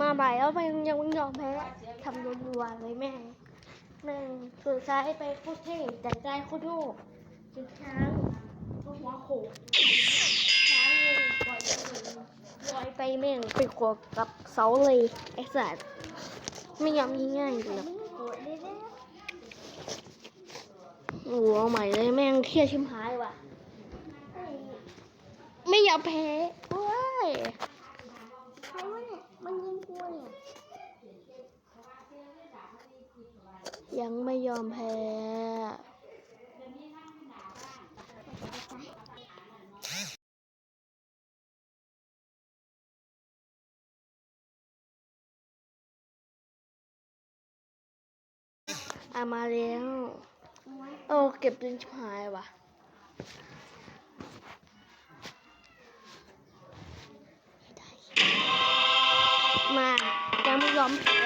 มาบ่ายแล้วยังยังไม่ยอมแพ้ทำรัวๆเลยแม่แม่สุดท้ายไปโคตรเท่แต่ใจโคตรโง่จิช้างหัวโขกช้างเลยปล่อยไปลอยไปแม่งไปขวบกับเสาเลยไอ้สัตว์ไม่ยอมง่ายๆเลยโอ้โหเอาใหม่เลยแม่งเครียดชิมหายว่ะ ไม่ยอมแพ้เว้ยใครวะเนี่ยมันยิงกูเนี่ย ยังไม่ยอมแพ้ อามาแล้ว โอ้เก็บจนชิบหายว่ะมายังไม่ยอมแพ้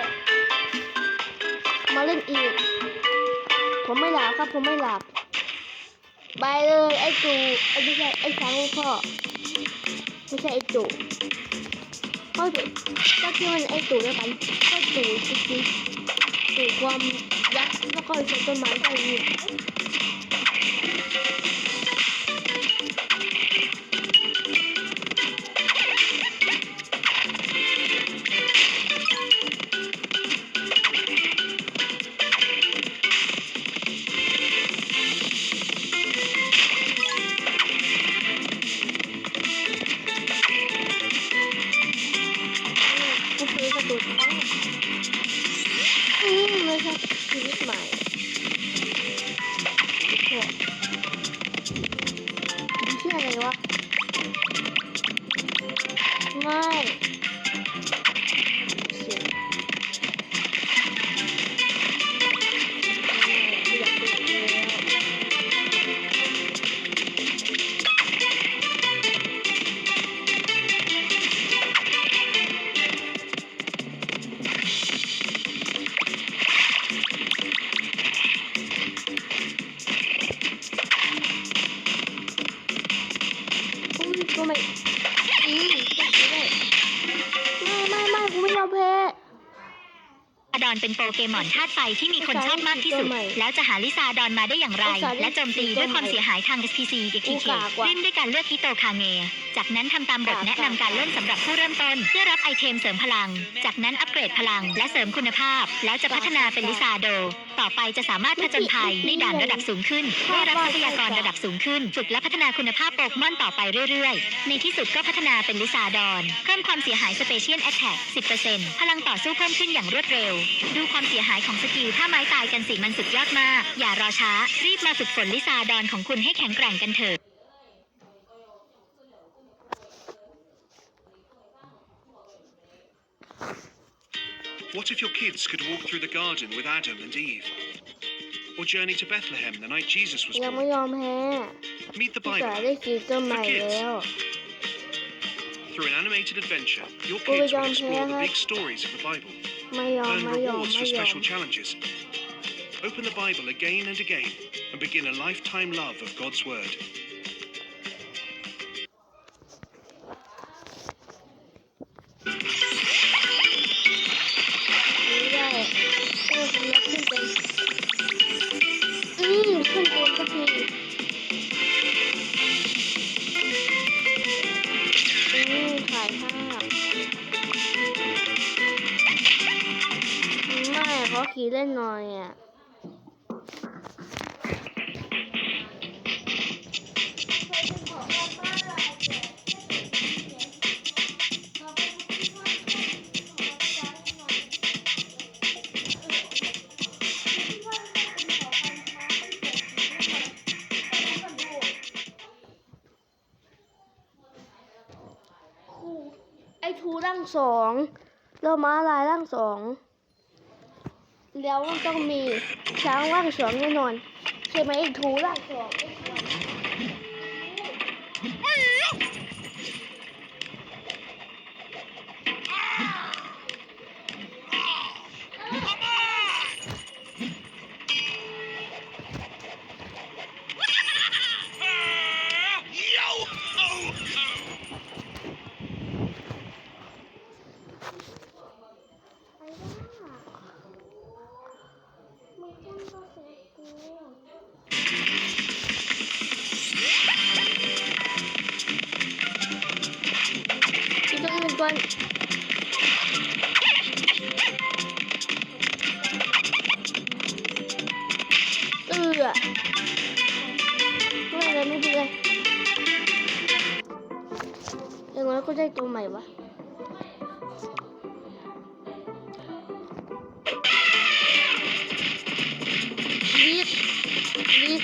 มาเล่นอีก ผมไม่หลับครับ ผมไม่หลับ ไปเลยไอ้จูไอ้ไม่ใช่ไอ้ช้างพ่อ ไม่ใช่ไอ้จูเพราะก็ที่มันไอ้จูแล้วกันก็จูจริงๆจูความ ยักษ์แล้ อุ้ยก็ไม่อืมก็ไม่ได้ไม่ไม่ไม่กูไม่ยอมแพ้ลิซาดอนเป็นโปเกมอนธาตุไฟที่มีคนชอบมากที่สุด แล้วจะหาลิซาดอนมาได้อย่างไร และโจมตีด้วยความเสียหายทาง SPC อีกทีเคเล่นด้วยการเลือกฮิโตคาเงะจากนั้นทำตามบทแนะนำการเล่นสำหรับผู้เริ่มต้น เพื่อรับไอเทมเสริมพลัง จากนั้นอัปเกรดพลังและเสริมคุณภาพ แล้วจะพัฒนาเป็นลิซาโดต่อไปจะสามารถผจญภัยในด่านระดับสูงขึ้น ได้รับทรัพยากรระดับสูงขึ้น ฝึกและพัฒนาคุณภาพโปเกมอนต่อไปเรื่อยๆ ในที่สุดก็พัฒนาเป็นลิซาดอน เพิ่มความเสียหายสเปเชียลแอตแทก10%พลังต่อสู้เพิ่มขึ้นอย่างรวดเร็ว ดูความเสียหายของสกิลถ้าไม้ตายกันสิมันสุดยอดมาก อย่ารอช้า รีบมาฝึกฝนลิซาดอนของคุณให้แข็งแกร่งกันเถอะ What if your kids could walk through the garden with Adam and Eve? Or journey to Bethlehem the night Jesus was ยังไม่ born? ยอมแพ้ Meet the พี่สาย Bible. ได้ซีซั่นใหม่แล้ว Through an animated adventure, your Well, we kids will don't explore the have- big stories of the Bible, ไม่ยอม earn ไม่ยอม rewards ไม่ for ยอม special challenges, open the Bible again and again, and begin a lifetime love of God's Word. ไม่ขอขี่เล่นหน่อยอะคูไอ้ทูร่างสองแล้วม้าลายร่างสอง แล้วมันต้องมีช้างว่างสวงแน่นอน ใช่ไหมไอ้ทูร่างสอง วนก่อนเอือไม่เลยไม่ดีเลยอย่างน้อยก็ได้ตัวใหม่วะรีบรีบ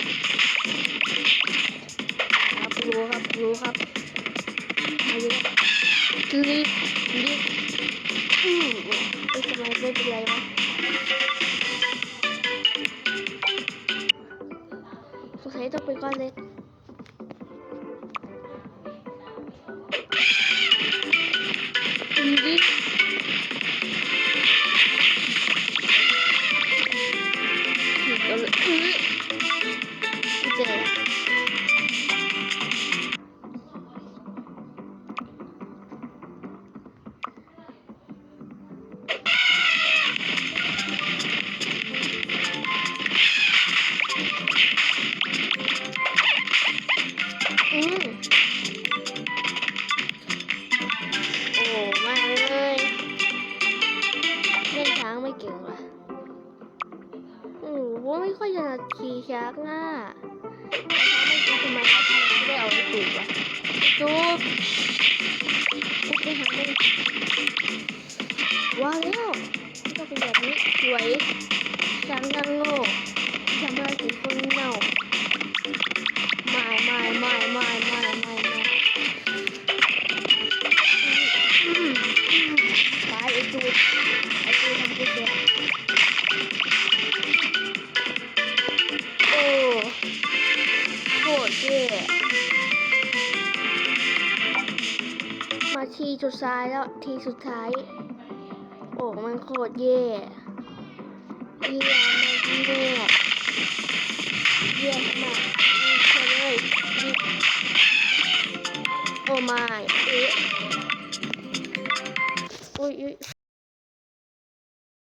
ครับรู้ครับรู้ครับ รีบรีบอืมไอ้ยทำไมไม่เป็นไรวะสงสัยต้ ขี่ช้างอะไม่รู้ทำไมเขาทำไม่ได้เอาไปปลูกอะจุ๊บจุ๊บไปหาเลยว้าวแล้วก็เป็นแบบนี้สวยช้างยังโง่ ทีสุดท้ายแล้วทีสุดท้าย โอ้มันโคตรเย่เยี่ยมมันเย่เยี่ยมมากนี่เฉยเลยนี่โอ้ไม่เอ๊ะอุ้ย